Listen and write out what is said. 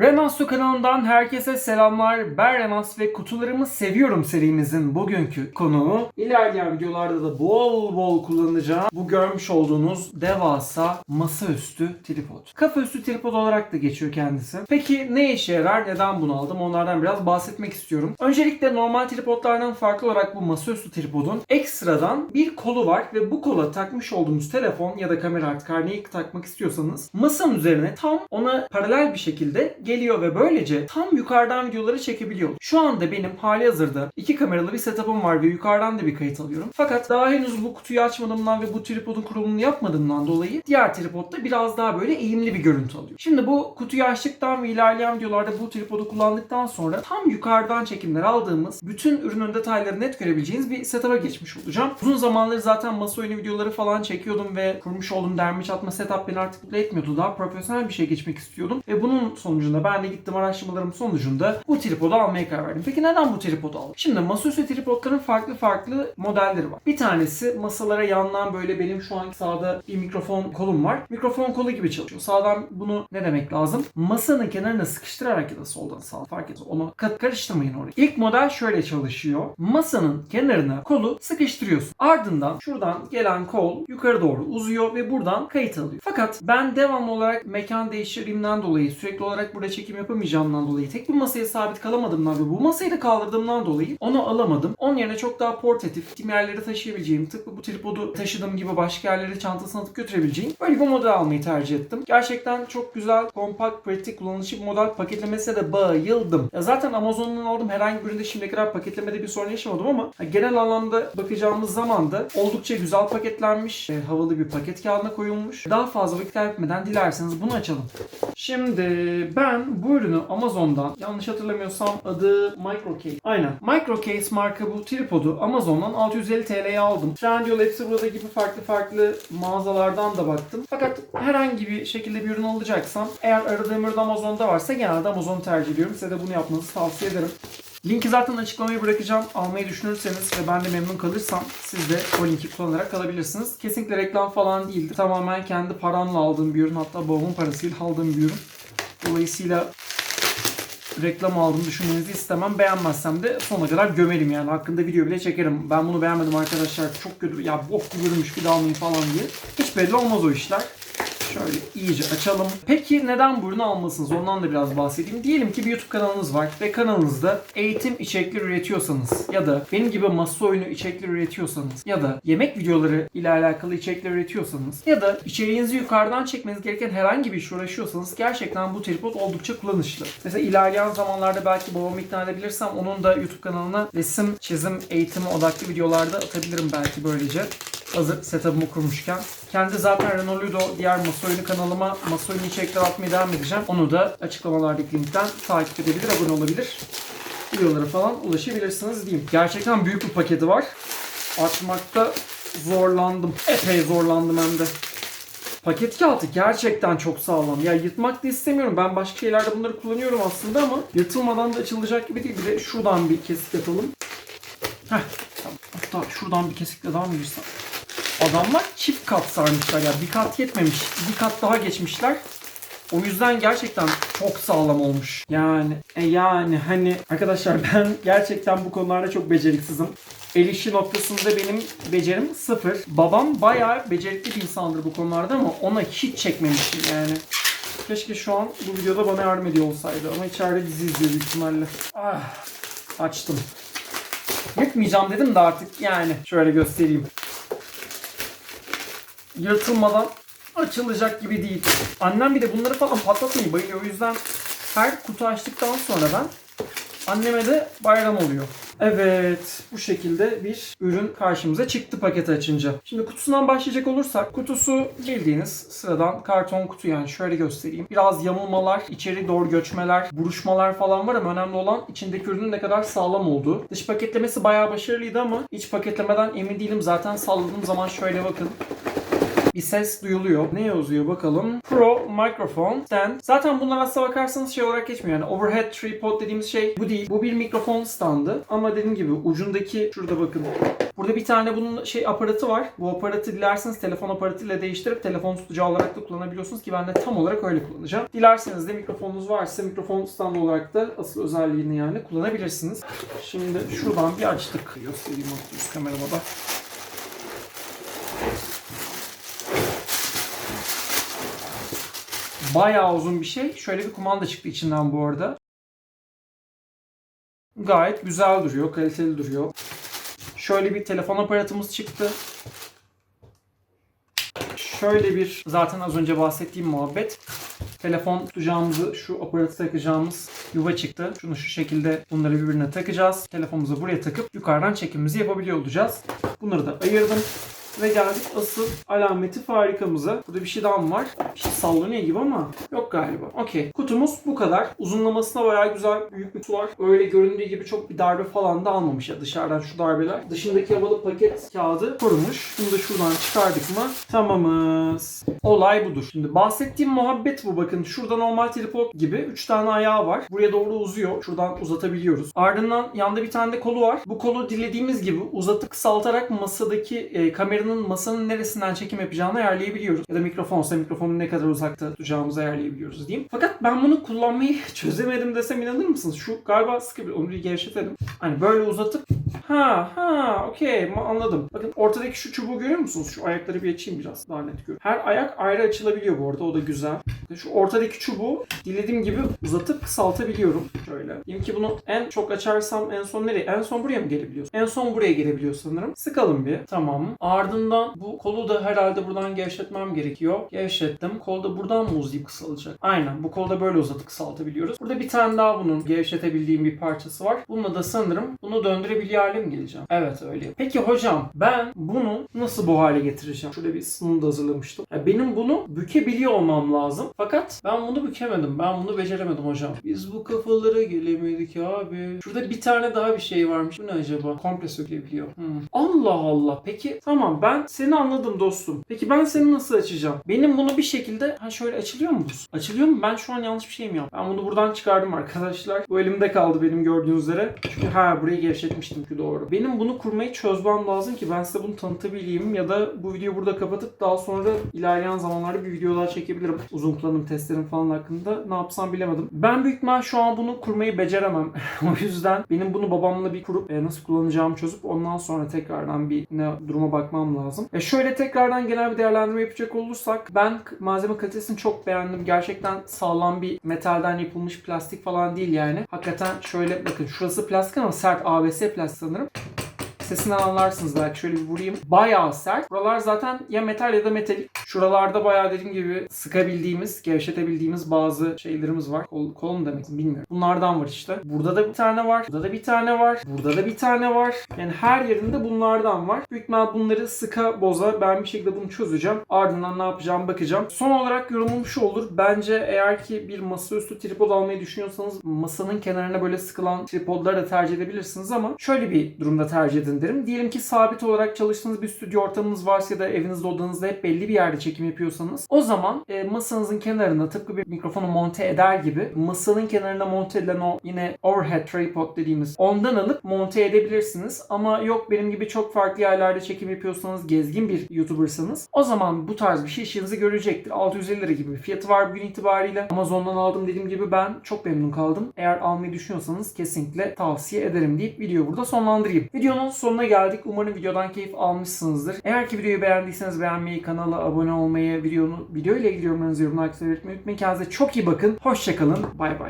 Renasto kanalından herkese selamlar. Ben Renas ve kutularımı seviyorum serimizin bugünkü konuğu. İlerleyen videolarda da bol bol kullanacağım bu görmüş olduğunuz devasa masaüstü tripod. Kafaüstü tripod olarak da geçiyor kendisi. Peki ne işe yarar? Neden bunu aldım? Onlardan biraz bahsetmek istiyorum. Öncelikle normal tripodlardan farklı olarak bu masaüstü tripodun ekstradan bir kolu var ve bu kola takmış olduğumuz telefon ya da kamera artık her neyi takmak istiyorsanız masanın üzerine tam ona paralel bir şekilde geliyor ve böylece tam yukarıdan videoları çekebiliyor. Şu anda benim hali hazırda iki kameralı bir setup'ım var ve yukarıdan da bir kayıt alıyorum. Fakat daha henüz bu kutuyu açmadığımdan ve bu tripodun kurulumunu yapmadığımdan dolayı diğer tripodda biraz daha böyle eğimli bir görüntü alıyor. Şimdi bu kutuyu açtıktan ve ilerleyen videolarda bu tripodu kullandıktan sonra tam yukarıdan çekimler aldığımız bütün ürünün detayları net görebileceğiniz bir setup'a geçmiş olacağım. Uzun zamanları zaten masa oyunu videoları falan çekiyordum ve kurmuş olduğum derme çatma setup beni artık mutlu etmiyordu. Daha profesyonel bir şey geçmek istiyordum. Ve bunun sonucunda ben de gittim araştırmalarım sonucunda bu tripodu almaya karar verdim. Peki neden bu tripodu aldım? Şimdi masaüstü tripodların farklı farklı modelleri var. Bir tanesi masalara yandan böyle benim şu anki sağda bir mikrofon kolum var. Mikrofon kolu gibi çalışıyor. Sağdan bunu ne demek lazım? Masanın kenarına sıkıştırarak ya da soldan sağ fark etmez. Onu ka- karıştırmayın orayı. İlk model şöyle çalışıyor. Masanın kenarına kolu sıkıştırıyorsun. Ardından şuradan gelen kol yukarı doğru uzuyor ve buradan kayıt alıyor. Fakat ben devamlı olarak mekan değiştirdiğimden dolayı sürekli olarak burada çekim yapamayacağımdan dolayı tek bir masaya sabit kalamadığımdan ve bu masayı da kaldırdığımdan dolayı onu alamadım. Onun yerine çok daha portatif, tüm yerlere taşıyabileceğim, tıpkı bu tripodu taşıdığım gibi başka yerlere çantasına atıp götürebileceğim böyle bir model almayı tercih ettim. Gerçekten çok güzel, kompakt, pratik, kullanışlı bir model. Paketlemesine de bayıldım. Ya zaten Amazon'dan aldım. Herhangi bir üründe şimdiye kadar paketlemede bir sorun yaşamadım ama genel anlamda bakacağımız zaman da oldukça güzel paketlenmiş. e, havalı bir paket kağıdına koyulmuş. Daha fazla vakit kaybetmeden dilerseniz bunu açalım. Şimdi ben bu ürünü Amazon'dan yanlış hatırlamıyorsam adı Microcase. Aynen. Microcase marka bu tripodu Amazon'dan 650 TL'ye aldım. Trendyol hepsi burada gibi farklı farklı mağazalardan da baktım. Fakat herhangi bir şekilde bir ürün alacaksam eğer aradığım ürün Amazon'da varsa genelde Amazon'u tercih ediyorum. Size de bunu yapmanızı tavsiye ederim. Linki zaten açıklamaya bırakacağım. Almayı düşünürseniz ve ben de memnun kalırsam siz de o linki kullanarak alabilirsiniz. Kesinlikle reklam falan değildi. Tamamen kendi paramla aldığım bir ürün. Hatta babamın parasıyla aldığım bir ürün. Dolayısıyla reklam aldığımı düşünmenizi istemem. Beğenmezsem de sonuna kadar gömerim yani. Hakkında video bile çekerim. Ben bunu beğenmedim arkadaşlar. Çok kötü. Ya bok gibi ürünmüş bir daha almayın falan diye. Hiç belli olmaz o işler. Şöyle iyice açalım. Peki neden bu ürünü almalısınız? Ondan da biraz bahsedeyim. Diyelim ki bir YouTube kanalınız var ve kanalınızda eğitim içerikleri üretiyorsanız ya da benim gibi masa oyunu içerikleri üretiyorsanız ya da yemek videoları ile alakalı içerikler üretiyorsanız ya da içeriğinizi yukarıdan çekmeniz gereken herhangi bir iş uğraşıyorsanız gerçekten bu tripod oldukça kullanışlı. Mesela ilerleyen zamanlarda belki babamı ikna edebilirsem onun da YouTube kanalına resim, çizim, eğitimi odaklı videolarda atabilirim belki böylece hazır setup'ımı kurmuşken. Kendi zaten Renault Ludo diğer masa oyunu kanalıma masa oyunu içerikler atmaya devam edeceğim. Onu da açıklamalardaki linkten takip edebilir, abone olabilir. Videolara falan ulaşabilirsiniz diyeyim. Gerçekten büyük bir paketi var. Açmakta zorlandım. Epey zorlandım hem de. Paket kağıdı gerçekten çok sağlam. Ya yırtmak da istemiyorum. Ben başka şeylerde bunları kullanıyorum aslında ama yırtılmadan da açılacak gibi değil. Bir de şuradan bir kesik atalım. Heh. Hatta şuradan bir kesikle daha mı girsem? Adamlar çift kat sarmışlar ya. Bir kat yetmemiş. Bir kat daha geçmişler. O yüzden gerçekten çok sağlam olmuş. Yani e yani hani arkadaşlar ben gerçekten bu konularda çok beceriksizim. El işi noktasında benim becerim sıfır. Babam bayağı becerikli bir insandır bu konularda ama ona hiç çekmemişim yani. Keşke şu an bu videoda bana yardım ediyor olsaydı ama içeride dizi izliyor büyük ihtimalle. Ah, açtım. Yıkmayacağım dedim de artık yani. Şöyle göstereyim. Yırtılmadan açılacak gibi değil. Annem bir de bunları falan patlatmayı bayılıyor. O yüzden her kutu açtıktan sonra ben anneme de bayram oluyor. Evet bu şekilde bir ürün karşımıza çıktı paket açınca. Şimdi kutusundan başlayacak olursak kutusu bildiğiniz sıradan karton kutu yani şöyle göstereyim. Biraz yamulmalar, içeri doğru göçmeler, buruşmalar falan var ama önemli olan içindeki ürünün ne kadar sağlam olduğu. Dış paketlemesi bayağı başarılıydı ama iç paketlemeden emin değilim. Zaten salladığım zaman şöyle bakın. Bir ses duyuluyor. Ne yazıyor bakalım. Pro microphone stand. Zaten bunlar aslına bakarsanız şey olarak geçmiyor. Yani overhead tripod dediğimiz şey bu değil. Bu bir mikrofon standı. Ama dediğim gibi ucundaki şurada bakın. Burada bir tane bunun şey aparatı var. Bu aparatı dilerseniz telefon aparatıyla değiştirip telefon tutacağı olarak da kullanabiliyorsunuz ki ben de tam olarak öyle kullanacağım. Dilerseniz de mikrofonunuz varsa mikrofon standı olarak da asıl özelliğini yani kullanabilirsiniz. Şimdi şuradan bir açtık. Göstereyim üst kamerama Bayağı uzun bir şey. Şöyle bir kumanda çıktı içinden bu arada. Gayet güzel duruyor, kaliteli duruyor. Şöyle bir telefon aparatımız çıktı. Şöyle bir zaten az önce bahsettiğim muhabbet. Telefon tutacağımızı şu aparatı takacağımız yuva çıktı. Şunu şu şekilde bunları birbirine takacağız. Telefonumuzu buraya takıp yukarıdan çekimimizi yapabiliyor olacağız. Bunları da ayırdım. Ve geldik asıl alameti farikamıza. Burada bir şey daha mı var? Bir şey sallanıyor gibi ama yok galiba. Okey. Kutumuz bu kadar. Uzunlamasına bayağı güzel büyük bir kutu var. Öyle göründüğü gibi çok bir darbe falan da almamış ya dışarıdan şu darbeler. Dışındaki havalı paket kağıdı korumuş. Bunu da şuradan çıkardık mı tamamız. Olay budur. Şimdi bahsettiğim muhabbet bu bakın. Şurada normal tripod gibi 3 tane ayağı var. Buraya doğru uzuyor. Şuradan uzatabiliyoruz. Ardından yanda bir tane de kolu var. Bu kolu dilediğimiz gibi uzatıp kısaltarak masadaki e, kameranın masanın neresinden çekim yapacağını ayarlayabiliyoruz. Ya da mikrofonsa mikrofonu ne kadar uzakta tutacağımızı ayarlayabiliyoruz diyeyim. Fakat ben bunu kullanmayı çözemedim desem inanır mısınız? Şu galiba sıkı bir onu gevşetelim. Hani böyle uzatıp ha ha okey anladım. Bakın ortadaki şu çubuğu görüyor musunuz? Şu ayakları bir açayım biraz daha net görün. Her ayak ayrı açılabiliyor bu arada o da güzel. Şu ortadaki çubuğu dilediğim gibi uzatıp kısaltabiliyorum. Şöyle. Diyelim ki bunu en çok açarsam en son nereye? En son buraya mı gelebiliyor? En son buraya gelebiliyor sanırım. Sıkalım bir. Tamam. Ardından bu kolu da herhalde buradan gevşetmem gerekiyor. Gevşettim. Kol da buradan mı uzayıp kısalacak? Aynen. Bu kolda böyle uzatıp kısaltabiliyoruz. Burada bir tane daha bunun gevşetebildiğim bir parçası var. Bununla da sanırım bunu döndürebiliyor mi geleceğim? Evet öyle. Peki hocam ben bunu nasıl bu hale getireceğim? Şurada bir da hazırlamıştım. Ya benim bunu bükebiliyor olmam lazım. Fakat ben bunu bükemedim. Ben bunu beceremedim hocam. Biz bu kafalara gelemedik abi. Şurada bir tane daha bir şey varmış. Bu ne acaba? Komple sökülebiliyor. Hmm. Allah Allah. Peki tamam ben seni anladım dostum. Peki ben seni nasıl açacağım? Benim bunu bir şekilde ha şöyle açılıyor mu bu? Açılıyor mu? Ben şu an yanlış bir şey mi yaptım? Ben bunu buradan çıkardım arkadaşlar. Bu elimde kaldı benim gördüğünüz üzere. Çünkü ha burayı gevşetmiştim ki doğru. Benim bunu kurmayı çözmem lazım ki ben size bunu tanıtabileyim ya da bu videoyu burada kapatıp daha sonra ilerleyen zamanlarda bir video daha çekebilirim. Uzun kullanım testlerim falan hakkında ne yapsam bilemedim. Ben büyük ihtimal şu an bunu kurmayı beceremem. o yüzden benim bunu babamla bir kurup e, nasıl kullanacağımı çözüp ondan sonra tekrardan bir ne duruma bakmam lazım. E şöyle tekrardan genel bir değerlendirme yapacak olursak ben malzeme kalitesini çok beğendim. Gerçekten sağlam bir metalden yapılmış plastik falan değil yani. Hakikaten şöyle bakın şurası plastik ama sert ABS plastik sanırım. అందరం Sesinden anlarsınız belki. Şöyle bir vurayım. Bayağı sert. Buralar zaten ya metal ya da metalik. Şuralarda bayağı dediğim gibi sıkabildiğimiz, gevşetebildiğimiz bazı şeylerimiz var. Kol, kol mu demek bilmiyorum. Bunlardan var işte. Burada da bir tane var. Burada da bir tane var. Burada da bir tane var. Yani her yerinde bunlardan var. Büyük ihtimal bunları sıka boza ben bir şekilde bunu çözeceğim. Ardından ne yapacağım bakacağım. Son olarak yorumum şu olur. Bence eğer ki bir masaüstü tripod almayı düşünüyorsanız masanın kenarına böyle sıkılan tripodları da tercih edebilirsiniz ama şöyle bir durumda tercih edin derim. Diyelim ki sabit olarak çalıştığınız bir stüdyo ortamınız varsa ya da evinizde odanızda hep belli bir yerde çekim yapıyorsanız o zaman e, masanızın kenarına tıpkı bir mikrofonu monte eder gibi masanın kenarına monte edilen o yine overhead tripod dediğimiz ondan alıp monte edebilirsiniz. Ama yok benim gibi çok farklı yerlerde çekim yapıyorsanız gezgin bir YouTuber'sanız o zaman bu tarz bir şey işinizi görecektir. 650 lira gibi bir fiyatı var bugün itibariyle. Amazon'dan aldım dediğim gibi ben çok memnun kaldım. Eğer almayı düşünüyorsanız kesinlikle tavsiye ederim deyip videoyu burada sonlandırayım. Videonun sonuna geldik. Umarım videodan keyif almışsınızdır. Eğer ki videoyu beğendiyseniz beğenmeyi, kanala abone olmayı, videonu, video ile ilgili yorumlarınızı yorumlar kısmına belirtmeyi unutmayın. Kendinize çok iyi bakın. Hoşçakalın. Bay bay.